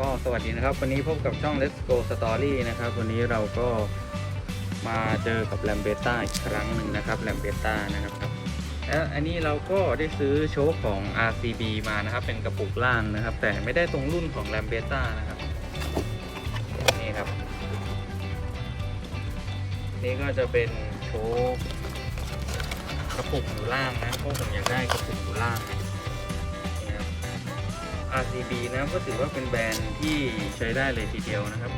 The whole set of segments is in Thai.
ก็สวัสดีนะครับ วันนี้พบกับช่อง Let's Go Story นะครับ วันนี้เราก็มาเจอกับแลมเบต้าอีกครั้งหนึ่งนะครับแลมเบต้านะครับและอันนี้เราก็ได้ซื้อโชคของ RCB มานะครับ เป็นกระปุกล่างนะครับ แต่ไม่ได้ตรงรุ่นของแลมเบต้านะครับนี่ครับ นี่ก็จะเป็นโชคกระปุกอยู่ล่างนะเพราะผมอยากได้กระปุกอยู่ล่างนะ RCB นะครับก็ถือว่าเป็นแบรนด์ที่ใช้ได้เลยทีเดียวนะครับ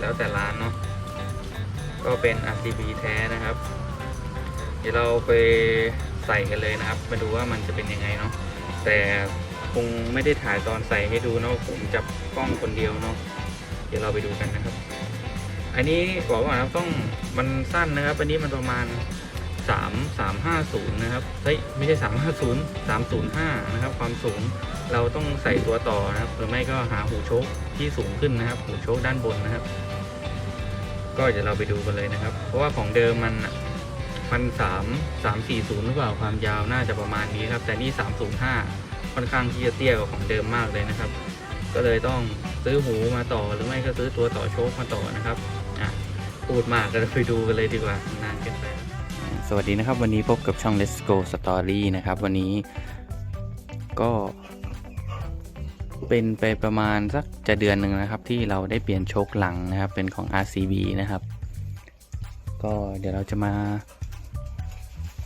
แล้วแต่ร้านเนาะก็เป็น RCB แท้นะครับ เดี๋ยวเราไปใส่กันเลยนะครับ มาดูว่ามันจะเป็นยังไงเนาะแต่ คงไม่ได้ถ่ายตอนใส่ให้ดูเนาะผมจับกล้องคนเดียวเนาะเดี๋ยวเราไปดูกันนะครับ อันนี้บอกว่าต้องมันสั้นนะครับ อันนี้มันประมาณ 3 3 5 0 นะครับเฮ้ยไม่ใช่ 350 305 นะครับ ความสูงเราต้องใส่ตัวต่อนะครับหรือไม่ก็หาหูโชคที่สูงขึ้นนะครับ หูโชคด้านบนนะครับ ก็เดี๋ยวเราไปดูกันเลยนะครับ เพราะว่าของเดิมมันมันสามสามสี่ศูนย์หรือเปล่าความยาวน่าจะประมาณนี้ครับ แต่นี่สามศูนย์ห้า ค่อนข้างที่จะเตี้ยกว่าของเดิมมากเลยนะครับ ก็เลยต้องซื้อหูมาต่อหรือไม่ก็ซื้อตัวต่อโชคมาต่อนะครับอะพูดมากก็ไปดูกันเลยดีกว่านานเกินไปสวัสดีนะครับ วันนี้พบกับช่อง Let's Go Story นะครับ วันนี้ก็เป็นไปประมาณสักจะเดือนหนึ่งนะครับ ที่เราได้เปลี่ยนโชคหลังนะครับ เป็นของ RCB นะครับ ก็เดี๋ยวเราจะมา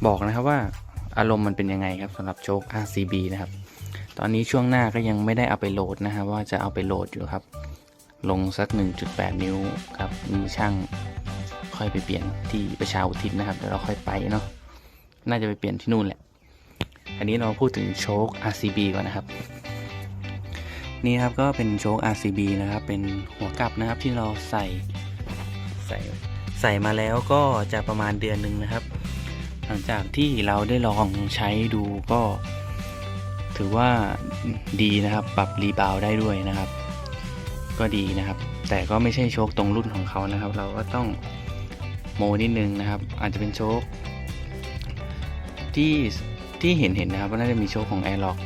บอกนะครับว่าอารมณ์มันเป็นยังไงครับสำหรับโชค RCB นะครับ ตอนนี้ช่วงหน้าก็ยังไม่ได้เอาไปโหลดนะครับว่าจะเอาไปโหลดอยู่ครับ ลงสัก 1.8 นิ้วครับมีช่างค่อยไปเปลี่ยนที่ประชาอุทิศนะครับเดี๋ยวเราค่อยไปเนาะน่าจะไปเปลี่ยนที่นู่นแหละ อันนี้เราพูดถึงโชค RCB ก่อนนะครับ นี่ครับก็เป็นโชค RCB นะครับ เป็นหัวกลับนะครับที่เราใส่ใส่ใส่มาแล้วก็จะประมาณเดือนหนึ่งนะครับ หลังจากที่เราได้ลองใช้ดูก็ ถือว่าดีนะครับปรับรีบาวได้ด้วยนะครับ ก็ดีนะครับ แต่ก็ไม่ใช่โชคตรงรุ่นของเขานะครับ เราก็ต้องโมนิดนึงนะครับ อาจจะเป็นโชคที่ที่เห็นเห็นนะครับว่าน่าจะมีโชคของ a i r l o c k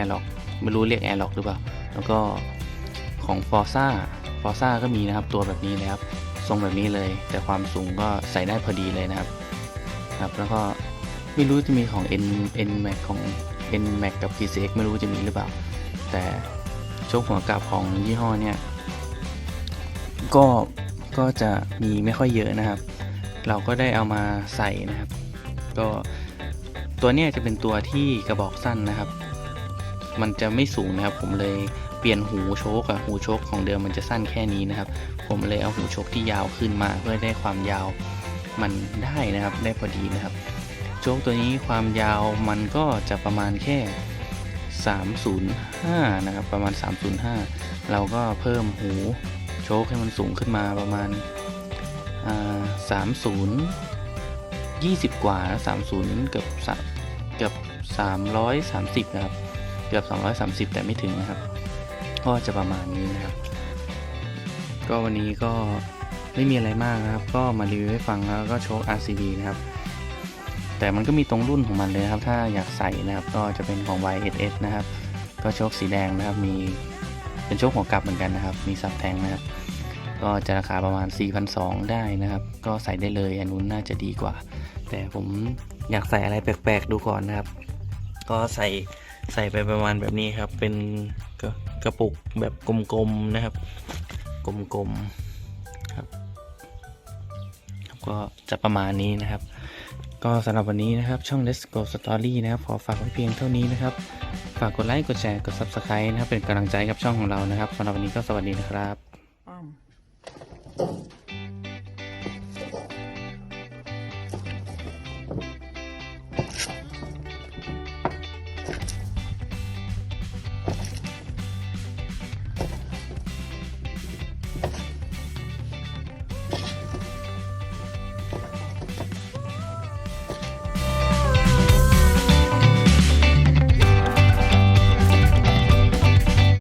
a i r l o c k ไม่รู้เรียก a i r l o c k หรือเปล่า แล้วก็ของ Forza Forza ก็มีนะครับตัวแบบนี้นะครับ ทรงแบบนี้เลย แต่ความสูงก็ใส่ได้พอดีเลยนะครับครับ แล้วก็ไม่รู้จะมีของ N N Max ของ N Max กับ PCX ไม่รู้จะมีหรือเปล่า แต่โชคหัวกลับของยี่ห้อเนี่ยก็ก็จะมีไม่ค่อยเยอะนะครับ เราก็ได้เอามาใส่นะครับ ก็ตัวเนี้ยจะเป็นตัวที่กระบอกสั้นนะครับ มันจะไม่สูงนะครับ ผมเลยเปลี่ยนหูโชคอะหูโชคของเดิมมันจะสั้นแค่นี้นะครับ ผมเลยเอาหูโชคที่ยาวขึ้นมาเพื่อได้ความยาวมันได้นะครับ ได้พอดีนะครับ โชคตัวนี้ความยาวมันก็จะประมาณแค่ 305 นะครับ ประมาณ 305 เราก็เพิ่มหูโชคให้มันสูงขึ้นมาประมาณอ่า30 20กว่านะ30เกือบสามเกือบ330นะครับ เกือบ230แต่ไม่ถึงนะครับ ก็จะประมาณนี้นะครับ ก็วันนี้ก็ไม่มีอะไรมากนะครับ ก็มารีวิวให้ฟังแล้วก็โชว์ RCB นะครับ แต่มันก็มีตรงรุ่นของมันเลยนะครับ ถ้าอยากใส่นะครับก็จะเป็นของ YSS นะครับ ก็โชคสีแดงนะครับมีเป็นโชคหัวกลับเหมือนกันนะครับ มีซับแทงนะครับ ก็จะราคาประมาณ 4,200 ได้นะครับ ก็ใส่ได้เลยอันนู้นน่าจะดีกว่า แต่ผมอยากใส่อะไรแปลกๆดูก่อนนะครับ ก็ใส่ใส่ไปประมาณแบบนี้ครับ เป็นกระกระปุกแบบกลมๆนะครับ กลมๆครับก็จะประมาณนี้นะครับ ก็สำหรับวันนี้นะครับช่อง Let's Go Story นะครับขอฝากไว้เพียงเท่านี้นะครับ ฝากกดไลค์กดแชร์กด Subscribe นะครับเป็นกำลังใจกับช่องของเรานะครับสำหรับวันนี้ก็สวัสดีนะครับ